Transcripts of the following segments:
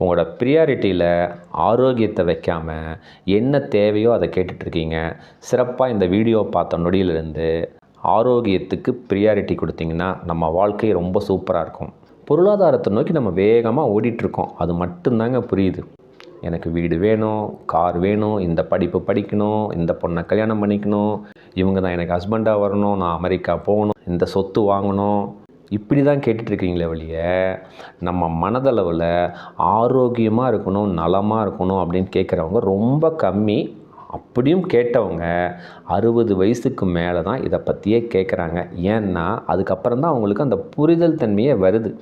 உங்களோட ப்ரியாரிட்டியில் ஆரோக்கியத்தை வைக்காமல் என்ன தேவையோ அதை கேட்டுட்ருக்கீங்க. சிறப்பாக இந்த வீடியோ பார்த்த நொடியிலிருந்து ஆரோக்கியத்துக்கு ப்ரியாரிட்டி கொடுத்தீங்கன்னா நம்ம வாழ்க்கை ரொம்ப சூப்பராக இருக்கும். பொருளாதாரத்தை நோக்கி நம்ம வேகமாக ஓடிட்டுருக்கோம் அது மட்டும்தாங்க புரியுது. எனக்கு வீடு வேணும் கார் வேணும் இந்த படிப்பு படிக்கணும் இந்த பொண்ணை கல்யாணம் பண்ணிக்கணும் இவங்க தான் எனக்கு ஹஸ்பண்டாக வரணும் நான் அமெரிக்கா போகணும் இந்த சொத்து வாங்கணும் இப்படி தான் கேட்டுட்ருக்கீங்களே வழிய நம்ம மனதளவில் ஆரோக்கியமாக இருக்கணும் நலமாக இருக்கணும் அப்படின்னு கேட்குறவங்க ரொம்ப கம்மி. அப்படியும் கேட்டவங்க அறுபது வயசுக்கு மேலே தான் இதை பற்றியே கேட்குறாங்க ஏன்னா அதுக்கப்புறம் தான் அவங்களுக்கு அந்த புரிதல் தன்மையே வருது.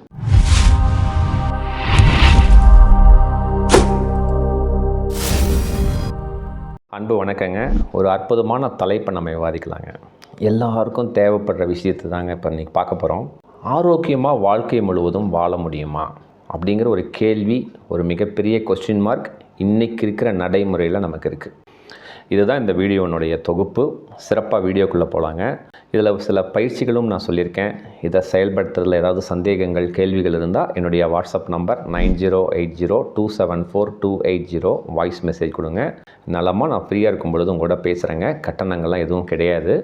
அன்பு வணக்கங்க. ஒரு அற்புதமான தலைப்பை நம்ம விவாதிக்கலாங்க. எல்லாருக்கும் தேவைப்படுற விஷயத்தை தாங்க இப்போ இன்றைக்கி பார்க்க போகிறோம் ஆரோக்கியமாக வாழ்க்கை முழுவதும் வாழ முடியுமா? அப்படிங்கிற ஒரு கேள்வி ஒரு மிகப்பெரிய கொஸ்டின் மார்க் இன்றைக்கி இருக்கிற நடைமுறையில் நமக்கு இருக்குது இதுதான் இந்த வீடியோனுடைய தொகுப்பு. சிறப்பாக வீடியோக்குள்ளே போகலாங்க இதில் சில பயிற்சிகளும் நான் சொல்லியிருக்கேன். இதை செயல்படுத்துறதுல ஏதாவது சந்தேகங்கள் கேள்விகள் இருந்தால் என்னுடைய WhatsApp number nine zero eight zero two seven four two eight zero voice message கொடுங்க. நலமாக நான் ஃப்ரீயாக இருக்கும் பொழுது உங்களோட பேசுகிறேங்க கட்டணங்கள்லாம் எதுவும் கிடையாது.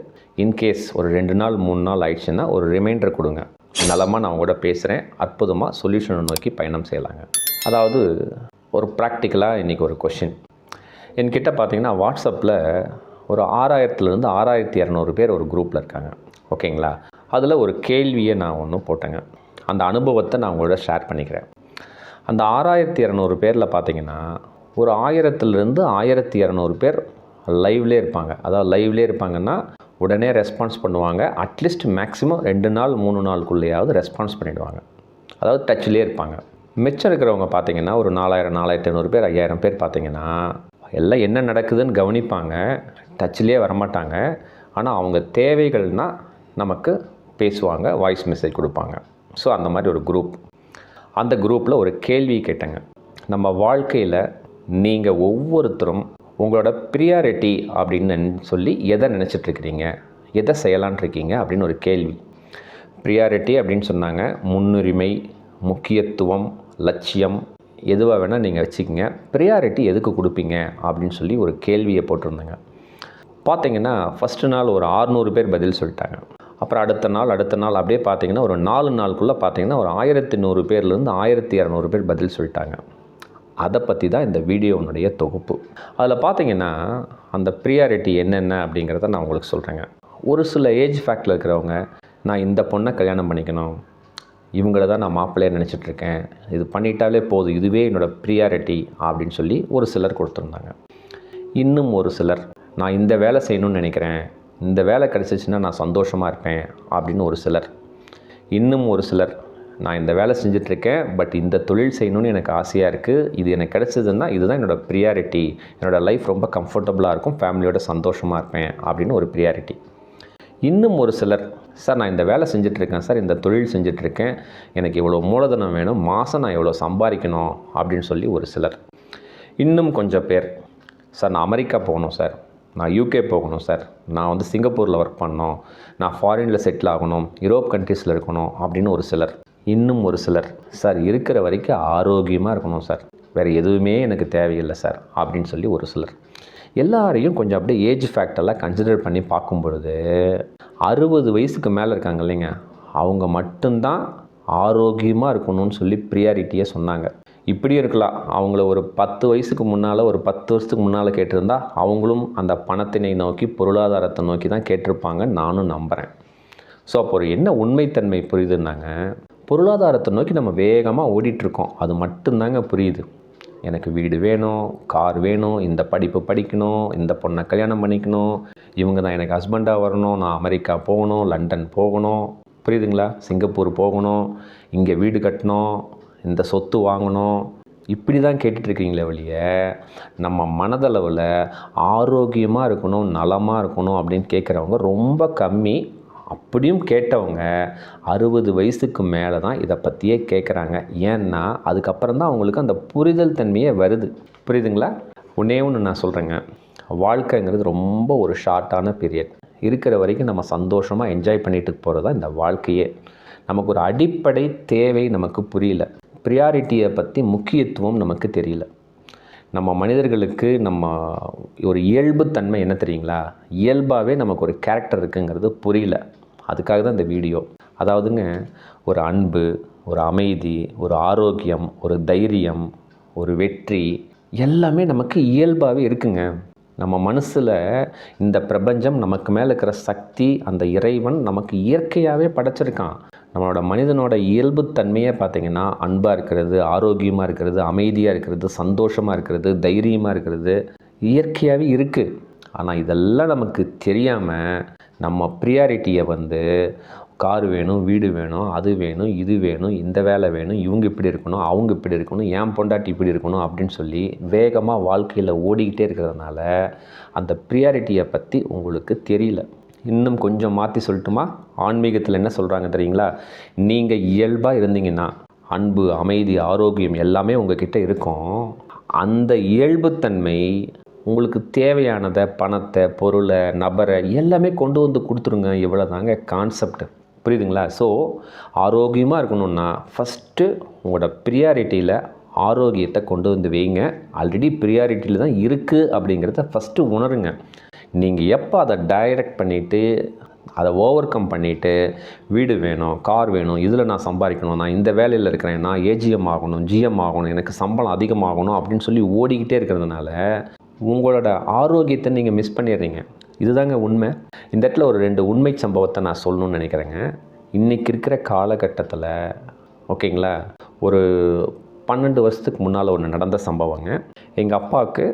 இன்கேஸ் ஒரு ரெண்டு நாள் மூணு நாள் ஆயிடுச்சுன்னா ஒரு ரிமைண்டர் கொடுங்க. நலமாக நான் உங்களோட பேசுகிறேன் அற்புதமாக சொல்யூஷனை நோக்கி பயணம் செய்யலாங்க. அதாவது ஒரு ப்ராக்டிக்கலாக இன்றைக்கி ஒரு கொஷின் என்கிட்ட பார்த்தீங்கன்னா வாட்ஸ்அப்பில் ஒரு ஆறாயிரத்துலேருந்து ஆறாயிரத்தி இரநூறு பேர் ஒரு குரூப்பில் இருக்காங்க. ஓகேங்களா? அதில் ஒரு கேள்வியை நான் ஒன்று போட்டேங்க. அந்த அனுபவத்தை நான் உங்களோட ஷேர் பண்ணிக்கிறேன். அந்த ஆறாயிரத்தி இரநூறு பேரில் பார்த்தீங்கன்னா ஒரு ஆயிரத்துலேருந்து ஆயிரத்தி இரநூறு பேர் லைவ்லே இருப்பாங்க. அதாவது லைவ்லே இருப்பாங்கன்னா உடனே ரெஸ்பான்ஸ் பண்ணுவாங்க. அட்லீஸ்ட் மேக்ஸிமம் ரெண்டு நாள் மூணு நாளுக்குள்ளேயாவது ரெஸ்பான்ஸ் பண்ணிவிடுவாங்க அதாவது டச்சிலே இருப்பாங்க. மிச்சம் இருக்கிறவங்க பார்த்தீங்கன்னா ஒரு நாலாயிரம் நாலாயிரத்தி ஐநூறு பேர் ஐயாயிரம் பேர் பார்த்தீங்கன்னா எல்லாம் என்ன நடக்குதுன்னு கவனிப்பாங்க. டச்சிலே வரமாட்டாங்க. ஆனால் அவங்க தேவைகள்னால் நமக்கு பேசுவாங்க வாய்ஸ் மெசேஜ் கொடுப்பாங்க. ஸோ அந்த மாதிரி ஒரு குரூப் அந்த குரூப்பில் ஒரு கேள்வி கேட்டேங்க. நம்ம வாழ்க்கையில் நீங்கள் ஒவ்வொருத்தரும் உங்களோட ப்ரியாரிட்டி அப்படின்னு சொல்லி எதை நினச்சிட்ருக்கிறீங்க? எதை செய்யலான்ட்ருக்கீங்க? அப்படின்னு ஒரு கேள்வி. ப்ரியாரிட்டி அப்படின்னு சொன்னாங்க. முன்னுரிமை முக்கியத்துவம் லட்சியம் எதுவாக வேணால் நீங்கள் வச்சுக்கோங்க. ப்ரியாரிட்டி எதுக்கு கொடுப்பீங்க? அப்படின்னு சொல்லி ஒரு கேள்வியை போட்டிருந்தேங்க. பார்த்தீங்கன்னா ஃபஸ்ட்டு நாள் ஒரு ஆறுநூறு பேர் பதில் சொல்லிட்டாங்க. அப்புறம் அடுத்த நாள் அடுத்த நாள் அப்படியே பார்த்தீங்கன்னா ஒரு நாலு நாளுக்குள்ளே பார்த்தீங்கன்னா ஒரு ஆயிரத்தி நூறு பேர்லேருந்து ஆயிரத்தி இரநூறு பேர் பதில் சொல்லிட்டாங்க. அதை பற்றி தான் இந்த வீடியோனுடைய தொகுப்பு. அதில் பார்த்தீங்கன்னா அந்த ப்ரியாரிட்டி என்னென்ன அப்படிங்கிறத நான் உங்களுக்கு சொல்கிறேங்க ஒரு சில ஏஜ் ஃபேக்டில் இருக்கிறவங்க நான் இந்த பொண்ணை கல்யாணம் பண்ணிக்கணும். இவங்கள தான் நான் மாப்பிள்ளையாக நினச்சிட்ருக்கேன் இது பண்ணிட்டாலே போதும். இதுவே என்னோடய ப்ரியாரிட்டி அப்படின்னு சொல்லி ஒரு சிலர் கொடுத்துருந்தாங்க. இன்னும் ஒரு சிலர் நான் இந்த வேலை செய்யணும்னு நினைக்கிறேன். இந்த வேலை கிடச்சிச்சின்னா நான் சந்தோஷமாக இருப்பேன் அப்படின்னு ஒரு சிலர். இன்னும் ஒரு சிலர் நான் இந்த வேலை செஞ்சிட்ருக்கேன் பட் இந்த தொழில் செய்யணும்னு எனக்கு ஆசையாக இருக்குது இது எனக்கு கிடச்சதுன்னா இதுதான் என்னோடய ப்ரியாரிட்டி என்னோடய லைஃப் ரொம்ப கம்ஃபர்டபுளாக இருக்கும் ஃபேமிலியோட சந்தோஷமாக இருப்பேன் அப்படின்னு ஒரு ப்ரியாரிட்டி இன்னும் ஒரு சிலர் சார் நான் இந்த வேலை செஞ்சிட்ருக்கேன் சார் இந்த தொழில் செஞ்சிட்ருக்கேன் எனக்கு இவ்வளோ மூலதனம் வேணும் மாதம் நான் இவ்வளோ சம்பாதிக்கணும் அப்படின்னு சொல்லி ஒரு சிலர். இன்னும் கொஞ்சம் பேர் சார் நான் அமெரிக்கா போகணும் சார். நான் யூகே போகணும் சார். நான் வந்து சிங்கப்பூரில் ஒர்க் பண்ணணும் நான் ஃபாரினில் செட்டில் ஆகணும். யூரோப் கண்ட்ரீஸில் இருக்கணும் அப்படின்னு ஒரு சிலர். இன்னும் ஒரு சிலர் சார் இருக்கிற வரைக்கும் ஆரோக்கியமாக இருக்கணும் சார். வேறு எதுவுமே எனக்கு தேவையில்லை சார் அப்படின்னு சொல்லி ஒரு சிலர். எல்லாரையும் கொஞ்சம் அப்படியே ஏஜ் ஃபேக்டரெல்லாம் கன்சிடர் பண்ணி பார்க்கும் பொழுது அறுபது வயசுக்கு மேலே இருக்காங்க இல்லைங்க அவங்க மட்டும்தான் ஆரோக்கியமாக இருக்கணும்னு சொல்லி ப்ரியாரிட்டியை சொன்னாங்க. இப்படியும் இருக்கலாம். அவங்கள ஒரு பத்து வயசுக்கு முன்னால் ஒரு பத்து வருஷத்துக்கு முன்னால் கேட்டிருந்தா அவங்களும் அந்த பணத்தினை நோக்கி பொருளாதாரத்தை நோக்கி தான் கேட்டிருப்பாங்க நானும் நம்புகிறேன் ஸோ அப்போ ஒரு என்ன உண்மைத்தன்மை புரியுதுன்னாங்க பொருளாதாரத்தை நோக்கி நம்ம வேகமாக ஓடிட்டுருக்கோம். அது மட்டும்தாங்க புரியுது. எனக்கு வீடு வேணும் கார் வேணும் இந்த படிப்பு படிக்கணும் இந்த பொண்ணை கல்யாணம் பண்ணிக்கணும் இவங்க தான் எனக்கு ஹஸ்பண்டாக வரணும் நான் அமெரிக்கா போகணும் லண்டன் போகணும். புரியுதுங்களா? சிங்கப்பூர் போகணும் இங்கே வீடு கட்டணும் இந்த சொத்து வாங்கணும். இப்படி தான் கேட்டுட்ருக்கீங்களே வழிய நம்ம மனதளவில் ஆரோக்கியமாக இருக்கணும் நலமாக இருக்கணும் அப்படின்னு கேட்குறவங்க ரொம்ப கம்மி. அப்படியும் கேட்டவங்க அறுபது வயசுக்கு மேலே தான் இதை பற்றியே கேட்குறாங்க ஏன்னா அதுக்கப்புறம் தான் அவங்களுக்கு அந்த புரிதல் தன்மையே வருது. புரியுதுங்களா? ஒன்றே ஒன்று நான் சொல்கிறேங்க வாழ்க்கைங்கிறது ரொம்ப ஒரு ஷார்ட்டான பீரியட் இருக்கிற வரைக்கும் நம்ம சந்தோஷமாக என்ஜாய் பண்ணிட்டு போகிறது தான் இந்த வாழ்க்கையே. நமக்கு ஒரு அடிப்படை தேவை நமக்கு புரியல. ப்ரியாரிட்டியை பற்றி முக்கியத்துவம் நமக்கு தெரியல. நம்ம மனிதர்களுக்கு நம்ம ஒரு இயல்புத்தன்மை என்ன தெரியுங்களா? இயல்பாகவே நமக்கு ஒரு கேரக்டர் இருக்குங்கிறது புரியல. அதுக்காக தான் இந்த வீடியோ அதாவதுங்க ஒரு அன்பு ஒரு அமைதி ஒரு ஆரோக்கியம் ஒரு தைரியம் ஒரு வெற்றி எல்லாமே நமக்கு இயல்பாகவே இருக்குங்க. நம்ம மனசில் இந்த பிரபஞ்சம் நமக்கு மேலே இருக்கிற சக்தி அந்த இறைவன் நமக்கு இயற்கையாகவே படைச்சிருக்கான். நம்மளோட மனிதனோட இயல்புத்தன்மையே பார்த்திங்கன்னா அன்பாக இருக்கிறது ஆரோக்கியமாக இருக்கிறது அமைதியாக இருக்கிறது சந்தோஷமாக இருக்கிறது தைரியமாக இருக்கிறது இயற்கையாகவே இருக்குது ஆனால் இதெல்லாம் நமக்கு தெரியாமல் நம்ம ப்ரியாரிட்டியை வந்து கார் வேணும் வீடு வேணும் அது வேணும் இது வேணும் இந்த வேலை வேணும் இவங்க இப்படி இருக்கணும் அவங்க இப்படி இருக்கணும் ஏன் பொண்டாட்டி இப்படி இருக்கணும் அப்படின்னு சொல்லி வேகமாக வாழ்க்கையில் ஓடிக்கிட்டே இருக்கிறதுனால அந்த ப்ரியாரிட்டியை பற்றி உங்களுக்கு தெரியல. இன்னும் கொஞ்சம் மாற்றி சொல்லட்டுமா? ஆன்மீகத்தில் என்ன சொல்கிறாங்க தெரியுங்களா? நீங்கள் இயல்பாக இருந்தீங்கன்னா அன்பு அமைதி ஆரோக்கியம் எல்லாமே உங்ககிட்ட இருக்கும். அந்த இயல்புத்தன்மை உங்களுக்கு தேவையானதை பணத்தை பொருளை நபரை எல்லாமே கொண்டு வந்து கொடுத்துருங்க. இவ்வளோ தாங்க கான்செப்ட் புரியுதுங்களா? ஸோ ஆரோக்கியமாக இருக்கணும்னா ஃபஸ்ட்டு உங்களோட ப்ரியாரிட்டியில் ஆரோக்கியத்தை கொண்டு வந்து வைங்க. ஆல்ரெடி ப்ரியாரிட்டியில் தான் இருக்குது அப்படிங்கிறத ஃபஸ்ட்டு உணருங்க. நீங்கள் எப்போ அதை டைரக்ட் பண்ணிவிட்டு அதை ஓவர் கம் பண்ணிவிட்டு வீடு வேணும் கார் வேணும் இதில் நான் சம்பாதிக்கணும் நான் இந்த வேலையில் இருக்கிறேன் நான் ஏஜிஎம் ஆகணும் ஜிஎம் ஆகணும் எனக்கு சம்பளம் அதிகமாகணும் அப்படின்னு சொல்லி ஓடிக்கிட்டே இருக்கிறதுனால உங்களோட ஆரோக்கியத்தை நீங்கள் மிஸ் பண்ணிடுறீங்க. இதுதாங்க உண்மை. இந்த இடத்துல ஒரு ரெண்டு உண்மை சம்பவத்தை நான் சொல்லணும்னு நினைக்கிறேங்க. இன்றைக்கி இருக்கிற காலகட்டத்தில் ஓகேங்களா ஒரு பன்னெண்டு வருஷத்துக்கு முன்னால் ஒன்று நடந்த சம்பவங்க. எங்கள் அப்பாவுக்கு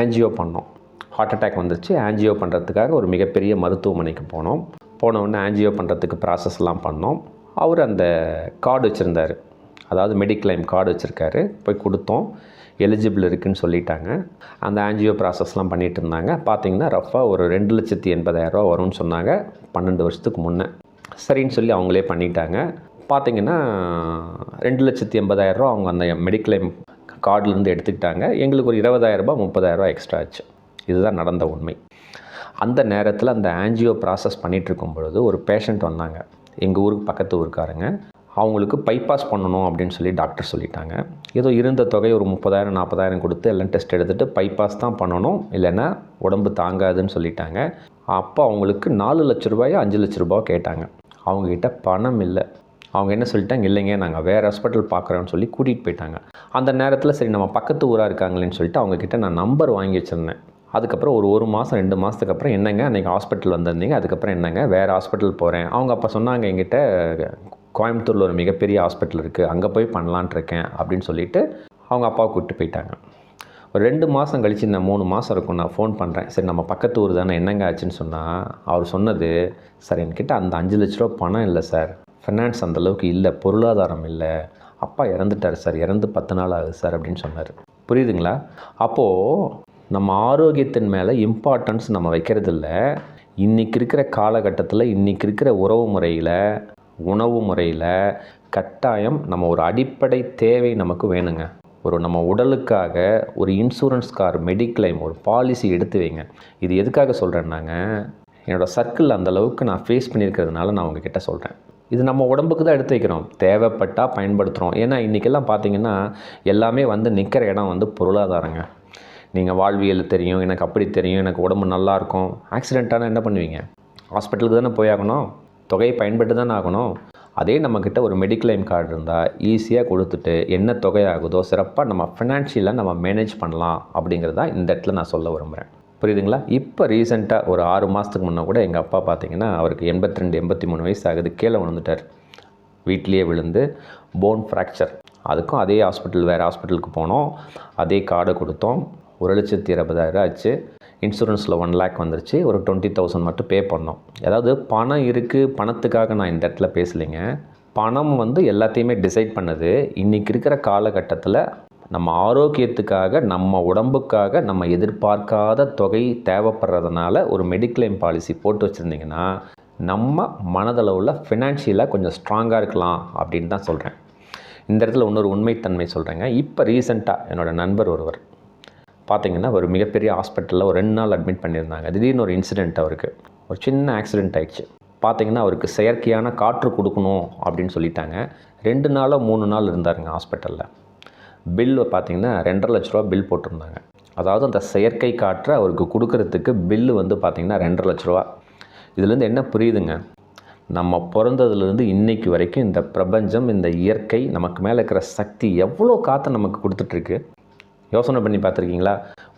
ஆன்ஜியோ பண்ணோம். ஹார்ட் அட்டாக் வந்துச்சு ஆன்ஜியோ பண்ணுறதுக்காக ஒரு மிகப்பெரிய மருத்துவமனைக்கு போனோம். போனவுடனே ஆன்ஜியோ பண்ணுறதுக்கு ப்ராசஸ்லாம் பண்ணோம். அவர் அந்த கார்டு வச்சுருந்தார். அதாவது மெடிக்ளைம் கார்டு வச்சுருக்காரு. போய் கொடுத்தோம். எலிஜிபிள் இருக்குதுன்னு சொல்லிட்டாங்க. அந்த ஆன்ஜியோ ப்ராசஸ்லாம் பண்ணிகிட்டு இருந்தாங்க. பார்த்தீங்கன்னா ரஃபாக ஒரு ரெண்டு லட்சத்தி எண்பதாயிரரூவா வரும்னு சொன்னாங்க. பன்னெண்டு வருஷத்துக்கு முன்னே. சரின்னு சொல்லி அவங்களே பண்ணிட்டாங்க. பார்த்தீங்கன்னா ரெண்டு லட்சத்தி எண்பதாயிரரூவா அவங்க அந்த மெடிக்ளைம் கார்டுலேருந்து எடுத்துக்கிட்டாங்க. எங்களுக்கு ஒரு இருபதாயிரரூபா முப்பதாயிரரூபா எக்ஸ்ட்ரா ஆச்சு. இதுதான் நடந்த உண்மை. அந்த நேரத்தில் அந்த ஆன்ஜியோ ப்ராசஸ் பண்ணிகிட்ருக்கும் பொழுது ஒரு பேஷண்ட் வந்தாங்க. எங்கள் ஊருக்கு பக்கத்து ஊருக்காரங்க. அவங்களுக்கு பைபாஸ் பண்ணணும் அப்படின்னு சொல்லி டாக்டர் சொல்லிட்டாங்க. ஏதோ இருந்த தொகை ஒரு முப்பதாயிரம் நாற்பதாயிரம் கொடுத்து எல்லாம் டெஸ்ட் எடுத்துகிட்டு பைபாஸ் தான் பண்ணணும். இல்லைன்னா உடம்பு தாங்காதுன்னு சொல்லிட்டாங்க. அப்போ அவங்களுக்கு நாலு லட்ச ரூபாயோ அஞ்சு லட்ச ரூபாயோ கேட்டாங்க. அவங்கக்கிட்ட பணம் இல்லை. அவங்க என்ன சொல்லிட்டாங்க? இல்லைங்க நாங்கள் வேறு ஹாஸ்பிட்டல் பார்க்குறோன்னு சொல்லி கூட்டிகிட்டு போயிட்டாங்க. அந்த நேரத்தில் சரி நம்ம பக்கத்து ஊராக இருக்காங்களேன்னு சொல்லிட்டு அவங்கக்கிட்ட நான் நம்பர் வாங்கி வச்சுருந்தேன். அதுக்கப்புறம் ஒரு ஒரு மாதம் ரெண்டு மாதத்துக்கு அப்புறம் என்னங்க? அன்றைக்கி ஹாஸ்பிட்டல் வந்திருந்தீங்க. அதுக்கப்புறம் என்னங்க? வேறு ஹாஸ்பிட்டல் போகிறேன் அவங்க அப்போ சொன்னாங்க எங்கிட்ட கோயம்புத்தூரில் ஒரு மிகப்பெரிய ஹாஸ்பிட்டல் இருக்குது அங்கே போய் பண்ணலான்ட்ருக்கேன் அப்படின்னு சொல்லிட்டு அவங்க அப்பாவை கூப்பிட்டு போயிட்டாங்க. ஒரு ரெண்டு மாதம் கழிச்சு நான் மூணு மாதம் இருக்கும். நான் ஃபோன் பண்ணுறேன் சரி நம்ம பக்கத்து ஊர் தானே என்னங்க ஆச்சுன்னு சொன்னால் அவர் சொன்னது சார் என்கிட்ட அந்த அஞ்சு லட்ச ரூபா பணம் இல்லை சார். ஃபினான்ஸ் அந்தளவுக்கு இல்லை. பொருளாதாரம் இல்லை. அப்பா இறந்துட்டார் சார். இறந்து பத்து நாள் ஆகுது சார் அப்படின்னு சொன்னார். புரியுதுங்களா? அப்போது நம்ம ஆரோக்கியத்தின் மேலே இம்பார்ட்டன்ஸ் நம்ம வைக்கிறதில்ல. இன்றைக்கி இருக்கிற காலகட்டத்தில் இன்றைக்கி இருக்கிற உறவு முறையில் உணவு முறையில் கட்டாயம் நம்ம ஒரு அடிப்படை தேவை நமக்கு வேணுங்க. ஒரு நம்ம உடலுக்காக ஒரு இன்சூரன்ஸ் கார் மெடிக்ளைம் ஒரு பாலிசி எடுத்து வைங்க. இது எதுக்காக சொல்கிறேன்னாங்க என்னோடய சர்க்கிள் அந்தளவுக்கு நான் ஃபேஸ் பண்ணியிருக்கிறதுனால நான் உங்ககிட்ட சொல்கிறேன் இது நம்ம உடம்புக்கு தான் எடுத்து வைக்கிறோம். தேவைப்பட்டால் பயன்படுத்துகிறோம் ஏன்னா இன்றைக்கெல்லாம் பார்த்தீங்கன்னா எல்லாமே வந்து நிற்கிற இடம் வந்து பொருளாதாரங்க. நீங்கள் வாழ்வியல் தெரியும் எனக்கு அப்படி தெரியும் எனக்கு உடம்பு நல்லா இருக்கும் என்ன பண்ணுவீங்க? ஹாஸ்பிட்டலுக்கு தானே போயாகணும் தொகையை பயன்பட்டு தானே ஆகணும்? அதே நம்மக்கிட்ட ஒரு மெடிக்ளைம் கார்டு இருந்தால் ஈஸியாக கொடுத்துட்டு என்ன தொகை ஆகுதோ சிறப்பாக நம்ம ஃபினான்ஷியலாக நம்ம மேனேஜ் பண்ணலாம் அப்படிங்கிறதா இந்த இடத்துல நான் சொல்ல விரும்புகிறேன் புரியுதுங்களா? இப்போ ரீசெண்டாக ஒரு ஆறு மாதத்துக்கு முன்னே கூட எங்கள் அப்பா பார்த்தீங்கன்னா அவருக்கு எண்பத்தி ரெண்டு எண்பத்தி மூணு வயசு ஆகுது கீழே விழுந்துட்டார். வீட்லேயே விழுந்து போன் ஃப்ராக்சர் அதுக்கும் அதே ஹாஸ்பிட்டல் வேறு ஹாஸ்பிட்டலுக்கு போனோம். அதே கார்டை கொடுத்தோம். ஒரு லட்சத்தி இருபதாயிரம் ஆச்சு. இன்சூரன்ஸில் ஒன் லேக் வந்துருச்சு. ஒரு டுவெண்ட்டி தௌசண்ட் மட்டும் பே பண்ணோம். அதாவது பணம் இருக்குது பணத்துக்காக நான் இந்த இடத்துல பேசலைங்க. பணம் வந்து எல்லாத்தையுமே டிசைட் பண்ணுது இன்றைக்கி இருக்கிற காலகட்டத்தில் நம்ம ஆரோக்கியத்துக்காக நம்ம உடம்புக்காக நம்ம எதிர்பார்க்காத தொகை தேவைப்படுறதுனால ஒரு மெடிக்ளைம் பாலிசி போட்டு வச்சுருந்தீங்கன்னா நம்ம மனதளவில் ஃபினான்ஷியலாக கொஞ்சம் ஸ்ட்ராங்காக இருக்கலாம் அப்படின்னு தான் சொல்கிறேன் இந்த இடத்துல இன்னொரு உண்மைத்தன்மை சொல்கிறேங்க இப்போ ரீசெண்டாக என்னோடய நண்பர் ஒருவர் பார்த்தீங்கன்னா ஒரு மிகப்பெரிய ஹாஸ்பிட்டலில் ஒரு ரெண்டு நாள் அட்மிட் பண்ணியிருந்தாங்க. திடீர்னு ஒரு இன்சிடெண்ட் அவருக்கு. ஒரு சின்ன ஆக்சிடெண்ட் ஆயிடுச்சு. பார்த்தீங்கன்னா அவருக்கு செயற்கையான காற்று கொடுக்கணும் அப்படின்னு சொல்லிட்டாங்க. ரெண்டு நாளோ மூணு நாள் இருந்தாருங்க ஹாஸ்பிட்டலில். பில்லு பார்த்தீங்கன்னா ரெண்டரை லட்ச ரூபா பில் போட்டிருந்தாங்க. அதாவது அந்த செயற்கை காற்றை அவருக்கு கொடுக்கறதுக்கு பில்லு வந்து பார்த்திங்கன்னா ரெண்டரை லட்ச ரூபா. இதுலேருந்து என்ன புரியுதுங்க? நம்ம பிறந்ததுலேருந்து இன்னைக்கு வரைக்கும் இந்த பிரபஞ்சம் இந்த இயற்கை நமக்கு மேலே இருக்கிற சக்தி எவ்வளோ காற்றை நமக்கு கொடுத்துட்ருக்கு? யோசனை பண்ணி பார்த்துருக்கீங்களா?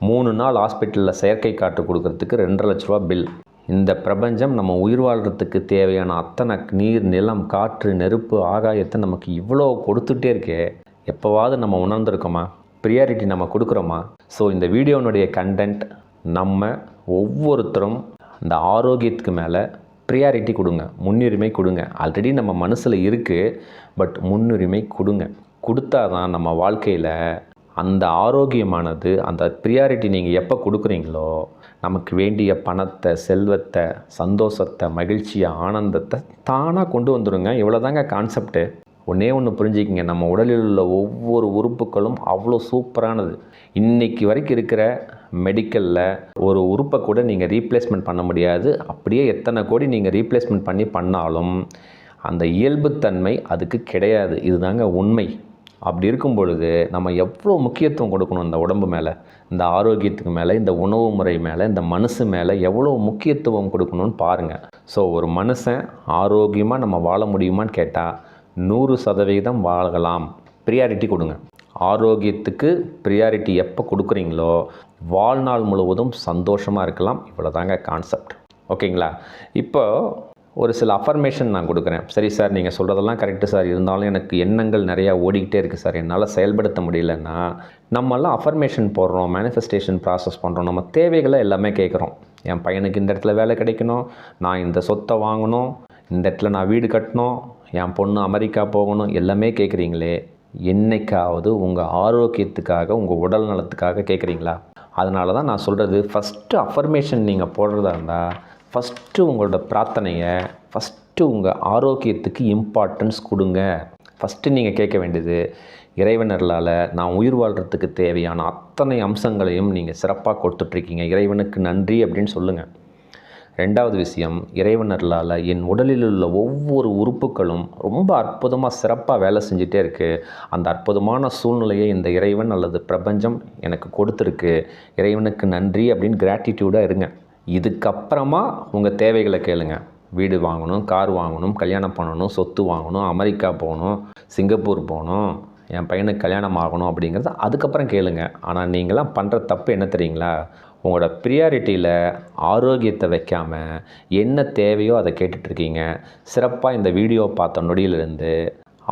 மூணு நாள் ஹாஸ்பிட்டலில் செயற்கை காற்று கொடுக்கறதுக்கு ரெண்டரை லட்ச ரூபா பில். இந்த பிரபஞ்சம் நம்ம உயிர் வாழ்கிறதுக்கு தேவையான அத்தனை நீர் நிலம் காற்று நெருப்பு ஆகாயத்தை நமக்கு இவ்வளோ கொடுத்துட்டே இருக்கே. எப்போவாவது நம்ம உணர்ந்திருக்கோமா? ப்ரியாரிட்டி நம்ம கொடுக்குறோமா? ஸோ இந்த வீடியோனுடைய கண்டென்ட் நம்ம ஒவ்வொருத்தரும் இந்த ஆரோக்கியத்துக்கு மேலே ப்ரியாரிட்டி கொடுங்க. முன்னுரிமை கொடுங்க. ஆல்ரெடி நம்ம மனசில் இருக்குது பட் முன்னுரிமை கொடுங்க. கொடுத்தா தான் நம்ம வாழ்க்கையில் அந்த ஆரோக்கியமானது அந்த ப்ரியாரிட்டி நீங்கள் எப்போ கொடுக்குறீங்களோ நமக்கு வேண்டிய பணத்தை செல்வத்தை சந்தோஷத்தை மகிழ்ச்சியை ஆனந்தத்தை தானாக கொண்டு வந்துடுங்க இவ்வளோதாங்க கான்செப்ட்டு ஒன்றே ஒன்று புரிஞ்சுக்கிங்க. நம்ம உடலில் உள்ள ஒவ்வொரு உறுப்புகளும் அவ்வளோ சூப்பரானது. இன்றைக்கி வரைக்கும் இருக்கிற மெடிக்கலில் ஒரு உறுப்பை கூட நீங்கள் ரீப்ளேஸ்மெண்ட் பண்ண முடியாது. அப்படியே எத்தனை கோடி நீங்கள் ரீப்ளேஸ்மெண்ட் பண்ணி பண்ணாலும் அந்த இயல்புத்தன்மை அதுக்கு கிடையாது. இதுதாங்க உண்மை. அப்படி இருக்கும் பொழுது நம்ம எவ்வளோ முக்கியத்துவம் கொடுக்கணும் இந்த உடம்பு மேலே இந்த ஆரோக்கியத்துக்கு மேலே இந்த உணவு முறை மேலே இந்த மனசு மேலே எவ்வளோ முக்கியத்துவம் கொடுக்கணும்னு பாருங்கள் ஸோ ஒரு மனுஷன் ஆரோக்கியமாக நம்ம வாழ முடியுமான்னு கேட்டால் நூறு சதவீதம் வாழலாம். ப்ரியாரிட்டி கொடுங்க. ஆரோக்கியத்துக்கு ப்ரியாரிட்டி எப்போ கொடுக்குறீங்களோ வாழ்நாள் முழுவதும் சந்தோஷமாக இருக்கலாம். இவ்வளோதாங்க கான்செப்ட் ஓகேங்களா இப்போ ஒரு சில அஃபர்மேஷன் நான் கொடுக்குறேன். சரி சார் நீங்கள் சொல்கிறதெல்லாம் கரெக்டு சார் இருந்தாலும் எனக்கு எண்ணங்கள் நிறையா ஓடிக்கிட்டே இருக்குது சார் என்னால் செயல்படுத்த முடியலன்னா நம்மெல்லாம் அஃபர்மேஷன் போடுறோம் மேனிஃபெஸ்டேஷன் ப்ராசஸ் பண்ணுறோம் நம்ம தேவைகளை எல்லாமே கேட்குறோம். என் பையனுக்கு இந்த இடத்துல வேலை கிடைக்கணும் நான் இந்த சொத்தை வாங்கணும் இந்த இடத்துல நான் வீடு கட்டணும் என் பொண்ணு அமெரிக்கா போகணும் எல்லாமே கேட்குறீங்களே என்னைக்காவது உங்கள் ஆரோக்கியத்துக்காக உங்கள் உடல் நலத்துக்காக கேட்குறீங்களா? அதனால தான் நான் சொல்கிறது ஃபஸ்ட்டு அஃபர்மேஷன் நீங்கள் போடுறதா இருந்தால் ஃபஸ்ட்டு உங்களோட பிரார்த்தனையை ஃபஸ்ட்டு உங்கள் ஆரோக்கியத்துக்கு இம்பார்ட்டன்ஸ் கொடுங்க. ஃபஸ்ட்டு நீங்கள் கேட்க வேண்டியது இறைவனர்களால் நான் உயிர் வாழ்கிறதுக்கு தேவையான அத்தனை அம்சங்களையும் நீங்கள் சிறப்பாக கொடுத்துட்ருக்கீங்க. இறைவனுக்கு நன்றி அப்படின்னு சொல்லுங்கள் ரெண்டாவது விஷயம் இறைவனர்களால் என் உடலில் உள்ள ஒவ்வொரு உறுப்புகளும் ரொம்ப அற்புதமாக சிறப்பாக வேலை செஞ்சிட்டே இருக்குது அந்த அற்புதமான சூழ்நிலையை இந்த இறைவன் அல்லது பிரபஞ்சம் எனக்கு கொடுத்துருக்கு. இறைவனுக்கு நன்றி அப்படின்னு கிராட்டிடியூடாக இருங்க. இதுக்கப்புறமா உங்கள் தேவைகளை கேளுங்க. வீடு வாங்கணும் கார் வாங்கணும் கல்யாணம் பண்ணணும் சொத்து வாங்கணும் அமெரிக்கா போகணும் சிங்கப்பூர் போகணும் என் பையனுக்கு கல்யாணம் ஆகணும் அப்படிங்கிறத அதுக்கப்புறம் கேளுங்க. ஆனால் நீங்களாம் பண்ணுற தப்பு என்ன தெரியுங்களா? உங்களோட ப்ரியாரிட்டியில் ஆரோக்கியத்தை வைக்காமல் என்ன தேவையோ அதை கேட்டுட்ருக்கீங்க சிறப்பாக இந்த வீடியோ பார்த்த நொடியிலிருந்து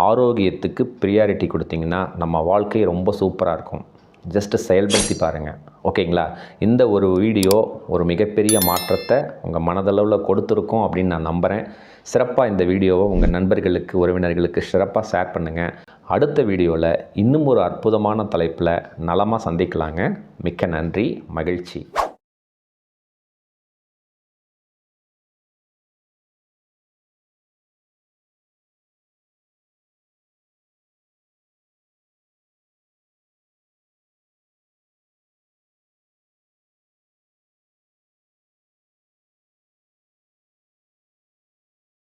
ஆரோக்கியத்துக்கு ப்ரியாரிட்டி கொடுத்தீங்கன்னா நம்ம வாழ்க்கை ரொம்ப சூப்பராக இருக்கும். ஜஸ்ட்டு செயல்படுத்தி பாருங்கள் ஓகேங்களா? இந்த ஒரு வீடியோ ஒரு மிகப்பெரிய மாற்றத்தை உங்கள் மனதளவில் கொடுத்துருக்கோம் அப்படின்னு நான் நம்புகிறேன் சிறப்பாக இந்த வீடியோவை உங்கள் நண்பர்களுக்கு உறவினர்களுக்கு சிறப்பாக ஷேர் பண்ணுங்கள் அடுத்த வீடியோவில் இன்னும் ஒரு அற்புதமான தலைப்பில் நலமாக சந்திக்கலாங்க. மிக்க நன்றி மகிழ்ச்சி.